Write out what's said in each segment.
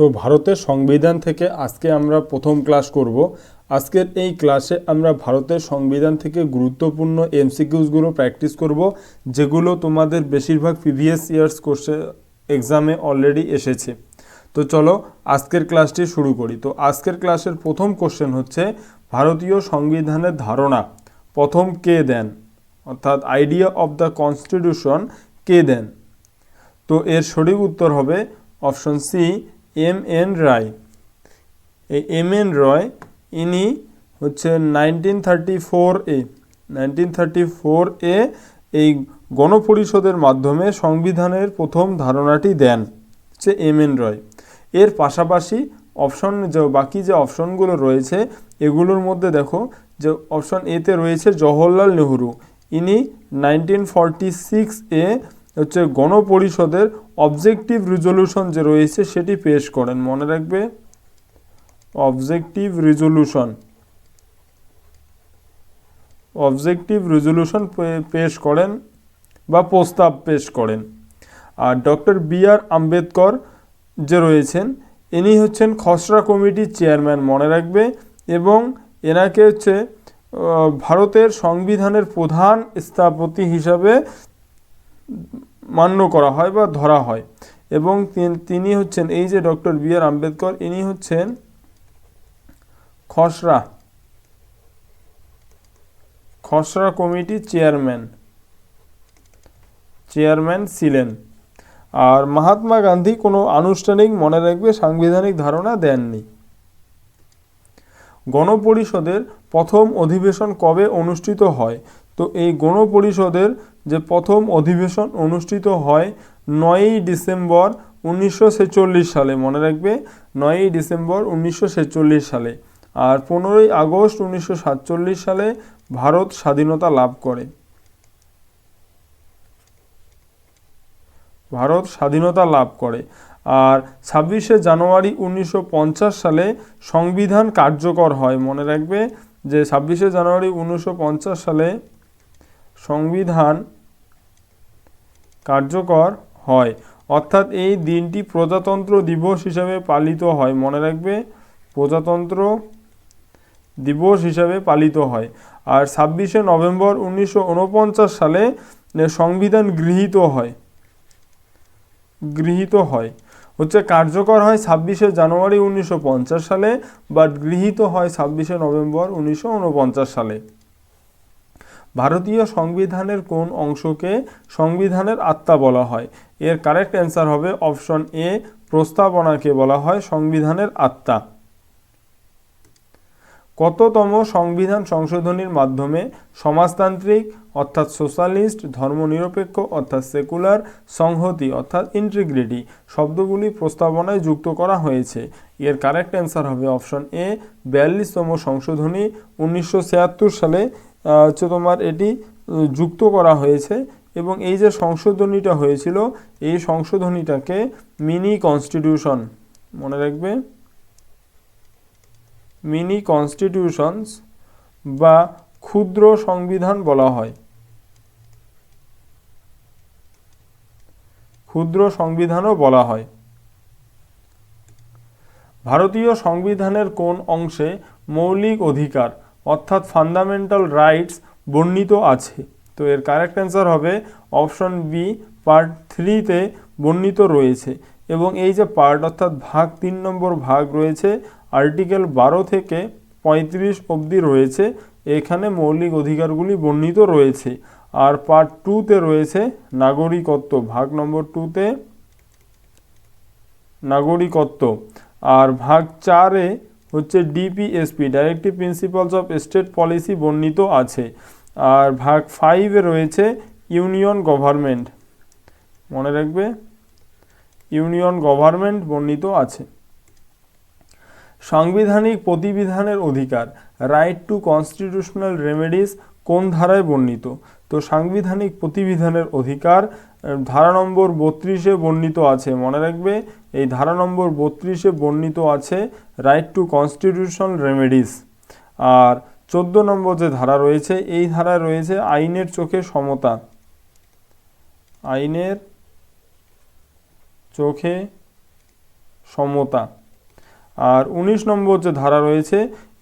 তো ভারতের সংবিধান থেকে আজকে আমরা প্রথম ক্লাস করব। আজকের এই ক্লাসে আমরা ভারতের সংবিধান থেকে গুরুত্বপূর্ণ এমসিকিউসগুলো প্র্যাকটিস করব, যেগুলো তোমাদের বেশিরভাগ প্রিভিয়াস ইয়ার্স কোর্সে এক্সামে অলরেডি এসেছে। তো চলো আজকের ক্লাসটি শুরু করি। তো আজকের ক্লাসের প্রথম কোশ্চেন হচ্ছে, ভারতীয় সংবিধানের ধারণা, প্রথম কে দেন? অর্থাৎ আইডিয়া অফ দ্য কনস্টিটিউশন কে দেন? তো এর সঠিক উত্তর হবে option C M N Roy এই এম এন রয় ইনি হচ্ছে নাইনটিন থার্টি ফোর এ নাইনটিন থার্টি ফোর এ এই গণপরিষদের মাধ্যমে সংবিধানের প্রথম ধারণাটি দেন, হচ্ছে এম এন রয় এর পাশাপাশি অপশন যে, বাকি যে অপশনগুলো রয়েছে, এগুলোর মধ্যে দেখো যে অপশন এতে রয়েছে জওহরলাল নেহরু। ইনি নাইনটিন ফর্টি সিক্স এ হচ্ছে গণপরিষদের অবজেক্টিভ রেজলিউশন যে রয়েছে সেটি পেশ করেন। মনে রাখবে অবজেক্টিভ রেজলিউশন অবজেক্টিভ রেজলিউশন পেশ করেন বা প্রস্তাব পেশ করেন। আর ডক্টর বি আর আম্বেদকর যে রয়েছেন, ইনি হচ্ছেন খসড়া কমিটির চেয়ারম্যান, মনে রাখবে, এবং এনাকে হচ্ছে ভারতের সংবিধানের প্রধান স্থপতি হিসাবে মান্য করা হয় বা ধরা হয়। এবং তিন- হচ্ছেন এই যে ডক্টর বি আর আম্বেদকর, ইনি হচ্ছেন খসড়া। খসড়া কমিটির চেয়ারম্যান। চেয়ারম্যান ছিলেন। আর মহাত্মা গান্ধী কোনো আনুষ্ঠানিক মনে রাখবে সাংবিধানিক ধারণা দেননি। গণপরিষদের প্রথম অধিবেশন কবে অনুষ্ঠিত হয়? তো এই গণপরিষদের যে প্রথম অধিবেশন অনুষ্ঠিত হয় নয়ই ডিসেম্বর উনিশশো ছেচল্লিশ সালে, মনে রাখবে, নয়ই ডিসেম্বর উনিশশো ছেচল্লিশ সালে। আর পনেরোই আগস্ট উনিশশো সাতচল্লিশ সালে ভারত স্বাধীনতা লাভ করে। ভারত স্বাধীনতা লাভ করে। আর ছাব্বিশে জানুয়ারি উনিশশো পঞ্চাশ সালে সংবিধান কার্যকর হয়, মনে রাখবে, যে ছাব্বিশে জানুয়ারি উনিশশো পঞ্চাশ সালে সংবিধান কার্যকর হয়। অর্থাৎ এই দিনটি প্রজাতন্ত্র দিবস হিসাবে পালিত হয়। মনে রাখবে, প্রজাতন্ত্র দিবস হিসাবে পালিত হয়। আর ছাব্বিশে নভেম্বর উনিশশো ঊনপঞ্চাশ সালে সংবিধান গৃহীত হয়। গৃহীত হয়। হচ্ছে কার্যকর হয় ছাব্বিশে জানুয়ারি উনিশশো পঞ্চাশ সালে, বাট গৃহীত হয় ছাব্বিশে নভেম্বর উনিশশো ঊনপঞ্চাশ সালে। ভারতীয় সংবিধানের কোন অংশকে সংবিধানের আত্মা বলা হয়? এর কারেক্ট অ্যান্সার হবে অপশন এ, প্রস্তাবনাকে বলা হয় সংবিধানের আত্মা। কততম সংবিধান সংশোধনীর মাধ্যমে সমাজতান্ত্রিক অর্থাৎ সোশ্যালিস্ট, ধর্মনিরপেক্ষ অর্থাৎ সেকুলার, সংহতি অর্থাৎ ইন্টিগ্রিটি শব্দগুলি প্রস্তাবনায় যুক্ত করা হয়েছে। এর কারেক্ট অ্যান্সার হবে অপশন এ, বিয়াল্লিশতম সংশোধনী উনিশশো ছিয়াত্তর সালে হচ্ছে তোমার এটি যুক্ত করা হয়েছে এবং এই যে সংশোধনীটা হয়েছিল, এই সংশোধনীটাকে মিনি কনস্টিটিউশন, মনে রাখবে, মিনি কনস্টিটিউশনস বা ক্ষুদ্র সংবিধান বলা হয়। ক্ষুদ্র সংবিধানও বলা হয়। ভারতীয় সংবিধানের কোন অংশে মৌলিক অধিকার অর্থাৎ ফান্ডামেন্টাল রাইটস বর্ণিত আছে। তো এর কারেক্ট অ্যান্সার হবে অপশন বি পার্ট থ্রিতে বর্ণিত রয়েছে। এবং এই যে পার্ট অর্থাৎ ভাগ তিন নম্বর ভাগ রয়েছে আর্টিকেল বারো থেকে পঁয়ত্রিশ অবধি রয়েছে, এখানে মৌলিক অধিকারগুলি বর্ণিত রয়েছে। আর পার্ট টুতে রয়েছে নাগরিকত্ব, ভাগ নম্বর টুতে নাগরিকত্ব। আর ভাগ চারে হচ্ছে DPSP directive principles of state policy বর্ণিত আছে। আর ভাগ ফাইভে রয়েছে ইউনিয়ন গভর্নমেন্ট মনে রাখবে? ইউনিয়ন গভর্নমেন্ট বর্ণিত আছে। সাংবিধানিক প্রতিবিধানের অধিকার রাইট টু কনস্টিটিউশনাল রেমেডিস কোন ধারায় বর্ণিত? তো সাংবিধানিক প্রতিবিধানের অধিকার ধারা নম্বর বত্রিশে বর্ণিত আছে। মনে রাখবে, এই ধারা নম্বর বত্রিশে বর্ণিত আছে রাইট টু কনস্টিটিউশনাল রেমেডিস আর চোদ্দ নম্বর যে ধারা রয়েছে, এই ধারায় রয়েছে আইনের চোখে সমতা। আইনের চোখে সমতা। আর উনিশ নম্বর যে ধারা রয়েছে,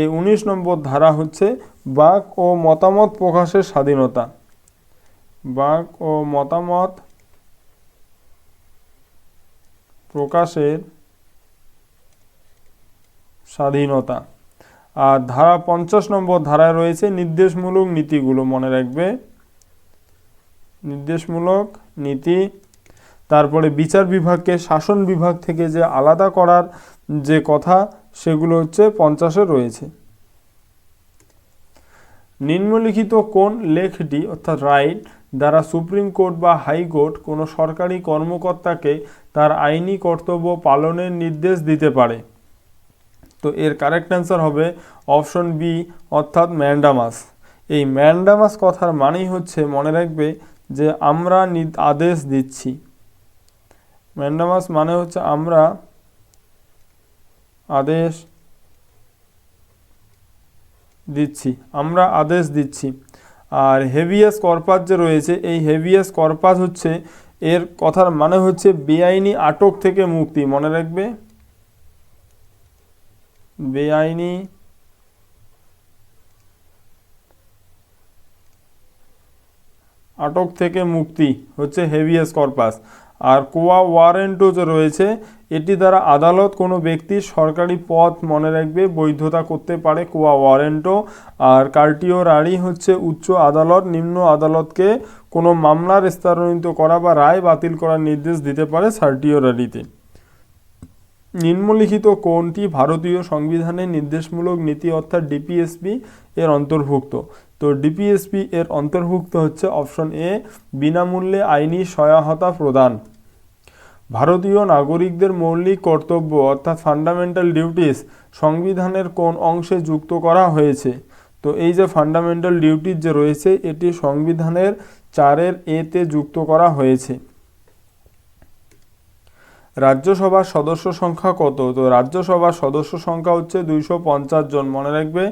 এই উনিশ নম্বর ধারা হচ্ছে বাক ও মতামত প্রকাশের স্বাধীনতা। বাক ও মতামত প্রকাশের স্বাধীনতা। আর ধারা পঞ্চাশ নম্বর ধারায় রয়েছে নির্দেশমূলক নীতিগুলো, মনে রাখবে। নির্দেশমূলক নীতি, তারপরে বিচার বিভাগকে, শাসন বিভাগ থেকে যে আলাদা করার যে কথা, সেগুলো হচ্ছে পঞ্চাশে রয়েছে। নিম্নলিখিত কোন লেখটি অর্থাৎ রাইট দ্বারা সুপ্রিম কোর্ট বা হাইকোর্ট কোনো সরকারি কর্মকর্তাকে তার আইনি কর্তব্য পালনের নির্দেশ দিতে পারে? তো এর কারেক্ট অ্যান্সার হবে অপশন বি অর্থাৎ ম্যান্ডামাস। এই ম্যান্ডামাস কথার মানেই হচ্ছে মনে রাখবে যে আমরা আদেশ দিচ্ছি। ম্যান্ডামাস মানে হচ্ছে আমরা আদেশ দিচ্ছি, আমরা আদেশ দিচ্ছি। আর হেভিয়াস কর্পাস যে রয়েছে, এই হেভিয়াস কর্পাস হচ্ছে, এর কথার মানে হচ্ছে বেআইনি আটক থেকে মুক্তি। মনে রাখবে? বেআইনি আটক থেকে মুক্তি হচ্ছে হেভিয়াস কর্পাস। আর কোয়া ওয়ারেন্টও যে রয়েছে, এটি দ্বারা আদালত কোনো ব্যক্তির সরকারি পদ মনে রাখবে, বৈধতা করতে পারে কোয়া ওয়ারেন্টও আর কার্টিওরারি হচ্ছে উচ্চ আদালত, নিম্ন আদালতকে কোনো মামলার স্থানান্তরিত করা বা রায় বাতিল করার নির্দেশ দিতে পারে সার্টিওরারিতে নিম্নলিখিত কোনটি ভারতীয় সংবিধানের নির্দেশমূলক নীতি অর্থাৎ ডিপিএসপি এর অন্তর্ভুক্ত? তো ডিপিএসপি এর অন্তর্ভুক্ত হচ্ছে অপশন এ, বিনামূল্যে আইনি সহায়তা প্রদান। ভারতীয় নাগরিকদের মৌলিক কর্তব্য অর্থাৎ ফান্ডামেন্টাল ডিউটিস সংবিধানের কোন অংশে যুক্ত করা হয়েছে? তো এই যে ফান্ডামেন্টাল ডিউটিস যে রয়েছে, এটি সংবিধানের চারের এতে যুক্ত করা হয়েছে। রাজ্যসভার সদস্য সংখ্যা কত? তো রাজ্যসভার সদস্য সংখ্যা হচ্ছে দুইশো পঞ্চাশ জন, মনে রাখবে?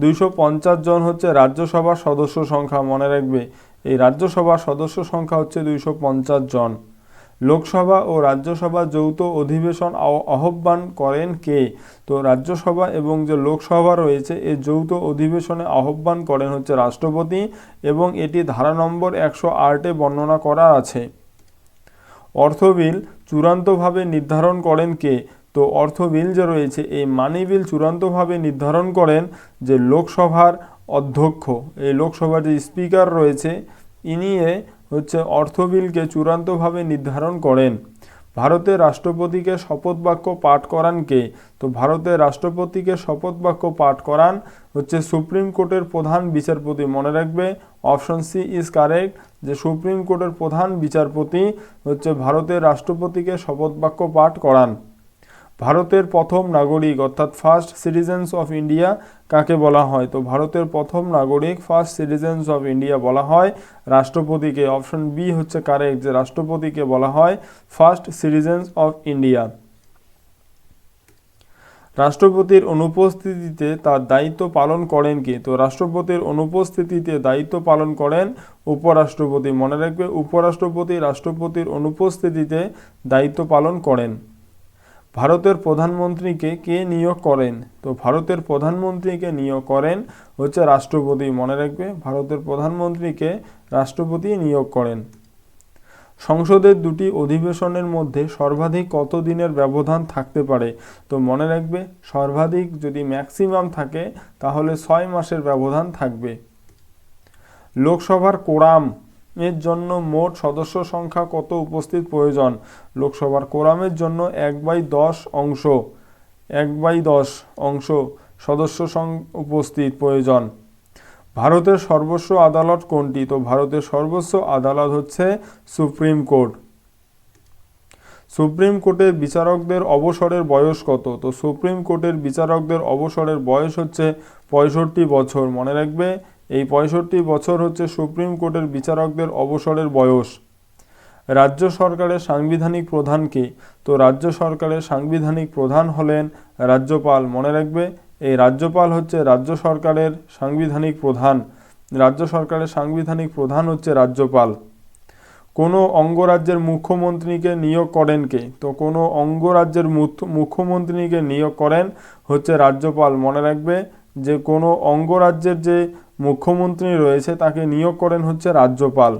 দুইশো পঞ্চাশ জন হচ্ছে রাজ্যসভার সদস্য সংখ্যা, মনে রাখবে? এই রাজ্যসভার সদস্য সংখ্যা হচ্ছে দুইশো পঞ্চাশ জন। লোকসভা ও রাজ্যসভা যৌথ অধিবেশন আহ্বান করেন কে? তো রাজ্যসভা এবং যে লোকসভা রয়েছে এই যৌথ অধিবেশনে আহ্বান করেন হচ্ছে রাষ্ট্রপতি এবং এটি ধারা নম্বর একশো আটে বর্ণনা করা আছে। অর্থ বিল চূড়ান্তভাবে নির্ধারণ করেন কে? তো অর্থ বিল যে রয়েছে, এই মানি বিল চূড়ান্তভাবে নির্ধারণ করেন যে লোকসভার অধ্যক্ষ, এই লোকসভার যে স্পিকার রয়েছে ইনিয়ে হচ্ছে অর্থ বিলকে চূড়ান্তভাবে নির্ধারণ করেন। ভারতের রাষ্ট্রপতিকে শপথ বাক্য পাঠ করান কে? তো ভারতের রাষ্ট্রপতিকে শপথ বাক্য পাঠ করান হচ্ছে সুপ্রিম কোর্টের প্রধান বিচারপতি। মনে রাখবে, অপশন সি ইজ কারেক্ট, যে সুপ্রিম কোর্টের প্রধান বিচারপতি হচ্ছে ভারতের রাষ্ট্রপতিকে শপথ বাক্য পাঠ করান। ভারতের প্রথম নাগরিক, অর্থাৎ ফার্স্ট সিটিজেন্স অফ ইন্ডিয়া কাকে বলা হয়? তো ভারতের প্রথম নাগরিক ফার্স্ট সিটিজেন্স অফ ইন্ডিয়া বলা হয়। রাষ্ট্রপতিকে অপশন বি হচ্ছে কারেক্ট যে রাষ্ট্রপতিকে বলা হয় ফার্স্ট সিটিজেন্স অফ ইন্ডিয়া রাষ্ট্রপতির অনুপস্থিতিতে তার দায়িত্ব পালন করেন কে? তো রাষ্ট্রপতির অনুপস্থিতিতে দায়িত্ব পালন করেন উপরাষ্ট্রপতি। মনে রাখবে, উপরাষ্ট্রপতি রাষ্ট্রপতির অনুপস্থিতিতে দায়িত্ব পালন করেন। ভারতের প্রধানমন্ত্রীকে কে নিয়োগ করেন? তো ভারতের প্রধানমন্ত্রীকে নিয়োগ করেন হচ্ছে রাষ্ট্রপতি। মনে রাখবে, ভারতের প্রধানমন্ত্রীকে রাষ্ট্রপতি নিয়োগ করেন। সংসদের দুটি অধিবেশনের মধ্যে সর্বাধিক কত দিনের ব্যবধান থাকতে পারে? তো মনে রাখবে, সর্বাধিক যদি ম্যাক্সিমাম থাকে, তাহলে ছয় মাসের ব্যবধান থাকবে। লোকসভার কোরাম এর জন্য মোট সদস্য সংখ্যা কত উপস্থিত? প্রয়োজন। লোকসভার কোরামের জন্য এক বাই দশ অংশ। এক বাই দশ অংশ সদস্য সং- উপস্থিত। প্রয়োজন। ভারতের সর্বোচ্চ আদালত কোনটি? তো ভারতের সর্বোচ্চ আদালত হচ্ছে সুপ্রিম কোর্ট। সুপ্রিম কোর্টের বিচারকদের অবসরের বয়স কত? তো সুপ্রিম কোর্টের বিচারকদের অবসরের বয়স হচ্ছে পঁয়ষট্টি বছর। মনে রাখবে এই পঁয়ষট্টি বছর হচ্ছে সুপ্রিম কোর্টের বিচারকদের অবসরের বয়স। রাজ্য সরকারের সাংবিধানিক প্রধান কে? তো রাজ্য সরকারের সাংবিধানিক প্রধান হলেন রাজ্যপাল, মনে রাখবে, এই রাজ্যপাল হচ্ছে রাজ্য সরকারের সাংবিধানিক প্রধান। রাজ্য সরকারের সাংবিধানিক প্রধান হচ্ছে রাজ্যপাল। কোনো অঙ্গরাজ্যের মুখ্যমন্ত্রীকে নিয়োগ করেন কে? তো কোনো অঙ্গরাজ্যের মুখ্যমন্ত্রীকে নিয়োগ করেন হচ্ছে রাজ্যপাল, মনে রাখবে যে কোনো অঙ্গরাজ্যের যে মুখ্যমন্ত্রী রয়েছে তাকে নিয়োগ করেন হচ্ছে রাজ্যপাল।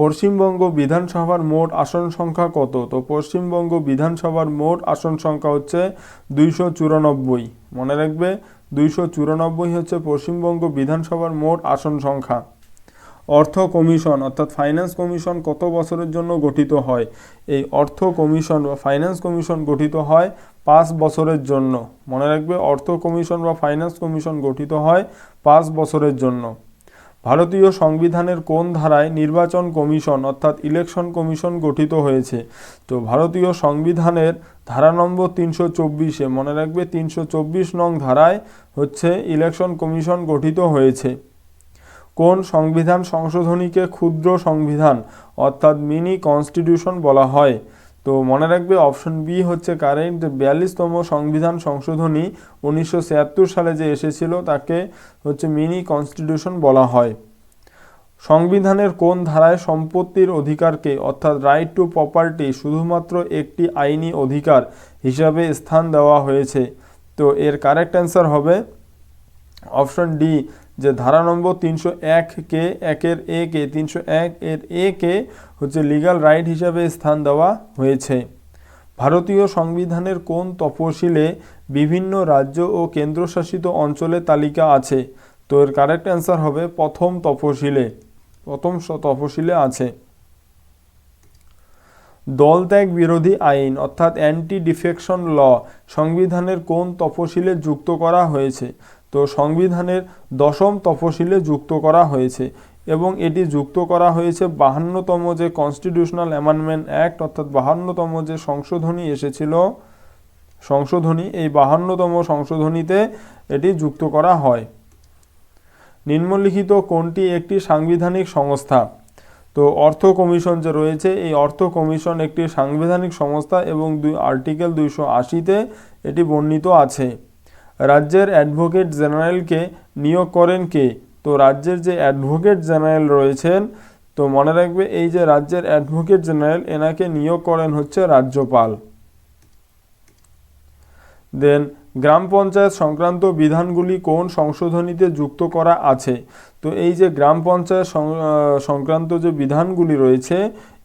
পশ্চিমবঙ্গ বিধানসভার মোট আসন সংখ্যা কত? তো পশ্চিমবঙ্গ বিধানসভার মোট আসন সংখ্যা হচ্ছে দুইশো চুরানব্বই। মনে রাখবে, দুইশো চুরানব্বই হচ্ছে পশ্চিমবঙ্গ বিধানসভার মোট আসন সংখ্যা। অর্থ কমিশন, অর্থাৎ ফাইন্যান্স কমিশন কত বছরের জন্য গঠিত হয়? এই অর্থ কমিশন বা ফাইন্যান্স কমিশন গঠিত হয় পাঁচ বছরের জন্য। মনে রাখবে, অর্থ কমিশন বা ফাইন্যান্স কমিশন গঠিত হয় পাঁচ বছরের জন্য। ভারতীয় সংবিধানের কোন ধারায় নির্বাচন কমিশন অর্থাৎ ইলেকশন কমিশন গঠিত হয়েছে? তো ভারতীয় সংবিধানের ধারা নম্বর তিনশো চব্বিশে, মনে রাখবে, তিনশো চব্বিশ নং ধারায় হচ্ছে ইলেকশন কমিশন গঠিত হয়েছে। কোন সংবিধান সংশোধনীকে ক্ষুদ্র সংবিধান অর্থাৎ মিনি কনস্টিটিউশন বলা হয়? তো মনে রাখবে, অপশন বি হচ্ছে কারেন্ট। বিয়াল্লিশতম সংবিধান সংশোধনী উনিশশো সালে যে এসেছিল, তাকে হচ্ছে মিনি কনস্টিটিউশন বলা হয়। সংবিধানের কোন ধারায় সম্পত্তির অধিকারকে, অর্থাৎ রাইট টু প্রপার্টি শুধুমাত্র একটি আইনি অধিকার হিসাবে স্থান দেওয়া হয়েছে? তো এর কারেক্ট অ্যান্সার হবে অপশন ডি যে ধারা নম্বর তিনশো এক কে, একের এ কে, তিনশো এক এর এ কে হচ্ছে লিগ্যাল রাইট হিসাবে স্থান দেওয়া হয়েছে। ভারতীয় সংবিধানের কোন তপশিলে বিভিন্ন রাজ্য ও কেন্দ্রশাসিত অঞ্চলের তালিকা আছে? তো এর কারেক্ট অ্যান্সার হবে প্রথম তপশিলে। প্রথম তপশিলে আছে। দলত্যাগ বিরোধী আইন অর্থাৎ অ্যান্টি ডিফেকশন ল সংবিধানের কোন তপশিলে যুক্ত করা হয়েছে? তো সংবিধানের দশম তফসিলে যুক্ত করা হয়েছে এবং এটি যুক্ত করা হয়েছে বাহান্নতম যে কনস্টিটিউশনাল অ্যামেন্ডমেন্ট অ্যাক্ট অর্থাৎ বাহান্নতম যে সংশোধনী এসেছিল, সংশোধনী, এই বাহান্নতম সংশোধনীতে এটি যুক্ত করা হয়। নিম্নলিখিত কোনটি একটি সাংবিধানিক সংস্থা? তো অর্থ কমিশন যে রয়েছে, এই অর্থ কমিশন একটি সাংবিধানিক সংস্থা এবং দুই, আর্টিকেল দুইশো আশিতে এটি বর্ণিত আছে। রাজ্যের অ্যাডভোকেট জেনারেলকে নিয়োগ করেন কে? তো রাজ্যের যে অ্যাডভোকেট জেনারেল রয়েছেন, তো মনে রাখবে এই যে রাজ্যের অ্যাডভোকেট জেনারেল, এনাকে নিয়োগ করেন হচ্ছে রাজ্যপাল। দেন, গ্রাম পঞ্চায়েত সংক্রান্ত বিধানগুলি কোন সংশোধনীতে যুক্ত করা আছে? তো এই যে গ্রাম পঞ্চায়েত সংক্রান্ত যে বিধানগুলি রয়েছে,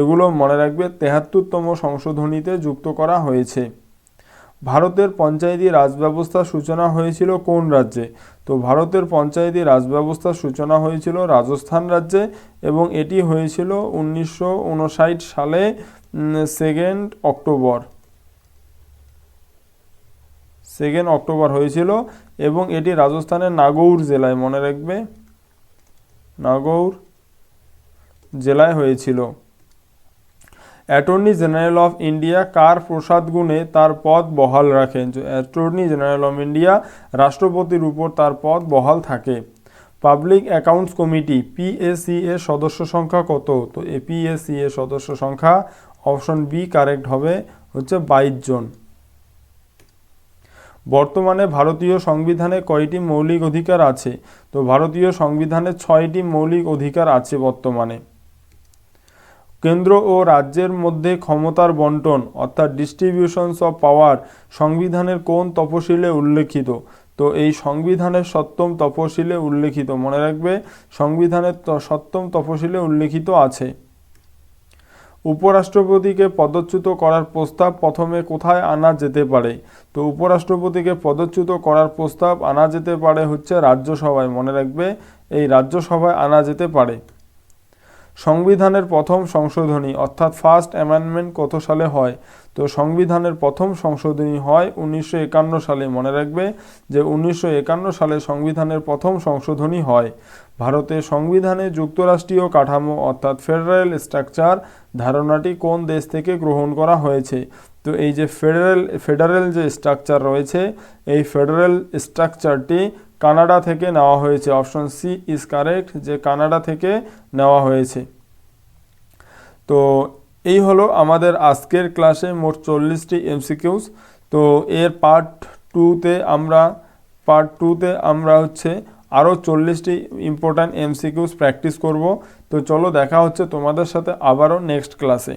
এগুলো মনে রাখবে তেহাত্তরতম সংশোধনীতে যুক্ত করা হয়েছে। ভারতের পঞ্চায়েতি রাজ ব্যবস্থার সূচনা হয়েছিল কোন রাজ্যে? তো ভারতের পঞ্চায়েতি রাজ ব্যবস্থার সূচনা হয়েছিল রাজস্থান রাজ্যে এবং এটি হয়েছিল উনিশশো উনষাট সালে সেকেন্ড অক্টোবর। সেকেন্ড অক্টোবর হয়েছিল এবং এটি রাজস্থানের নাগৌর জেলায়, মনে রাখবে, নাগৌর জেলায় হয়েছিল। অ্যাটর্নি জেনারেল অফ ইন্ডিয়া কার প্রসাদ গুণে তার পদ বহাল রাখেন অ্যাটর্নি জেনারেল অফ ইন্ডিয়া রাষ্ট্রপতির উপর তার পদ বহাল থাকে। পাবলিক অ্যাকাউন্টস কমিটি পিএসসি এর সদস্য সংখ্যা কত? তো এ পিএসসি এর সদস্য সংখ্যা অপশন বি কারেক্ট হবে হচ্ছে বাইশ জন। বর্তমানে ভারতীয় সংবিধানে কয়টি মৌলিক অধিকার আছে? তো ভারতীয় সংবিধানে ছয়টি মৌলিক অধিকার আছে বর্তমানে। কেন্দ্র ও রাজ্যের মধ্যে ক্ষমতার বন্টন, অর্থাৎ ডিস্ট্রিবিউশনস অফ পাওয়ার সংবিধানের কোন তপশিলে উল্লেখিত? তো এই সংবিধানের সপ্তম তপশিলে উল্লেখিত, মনে রাখবে, সংবিধানের সপ্তম তপশিলে উল্লেখিত আছে। উপরাষ্ট্রপতিকে পদচ্যুত করার প্রস্তাব প্রথমে কোথায় আনা যেতে পারে? তো উপরাষ্ট্রপতিকে পদচ্যুত করার প্রস্তাব আনা যেতে পারে হচ্ছে রাজ্যসভায়, মনে রাখবে, এই রাজ্যসভায় আনা যেতে পারে। সংবিধানের প্রথম সংশোধনী, অর্থাৎ ফার্স্ট অ্যামেন্ডমেন্ট কত সালে হয়? তো সংবিধানের প্রথম সংশোধনী হয় উনিশশো একান্ন সালে। মনে রাখবে যে উনিশশো একান্ন সালে সংবিধানের প্রথম সংশোধনী হয়। ভারতের সংবিধানে যুক্তরাষ্ট্রীয় কাঠামো, অর্থাৎ ফেডারেল স্ট্রাকচার ধারণাটি কোন দেশ থেকে গ্রহণ করা হয়েছে? তো এই যে ফেডারেল ফেডারেল যে স্ট্রাকচার রয়েছে, এই ফেডারেল স্ট্রাকচারটি কানাডা থেকে নেওয়া হয়েছে। অপশন সি ইজ কারেক্ট যে কানাডা থেকে নেওয়া হয়েছে। তো এই হলো আমাদের আজকের ক্লাসে মোট চল্লিশটি এমসিকিউস তো এর পার্ট টুতে আমরা পার্ট টুতে আমরা হচ্ছে আরও চল্লিশটি ইম্পর্ট্যান্ট এমসিকিউস প্র্যাকটিস করব। তো চলো দেখা হচ্ছে তোমাদের সাথে আবারও নেক্সট ক্লাসে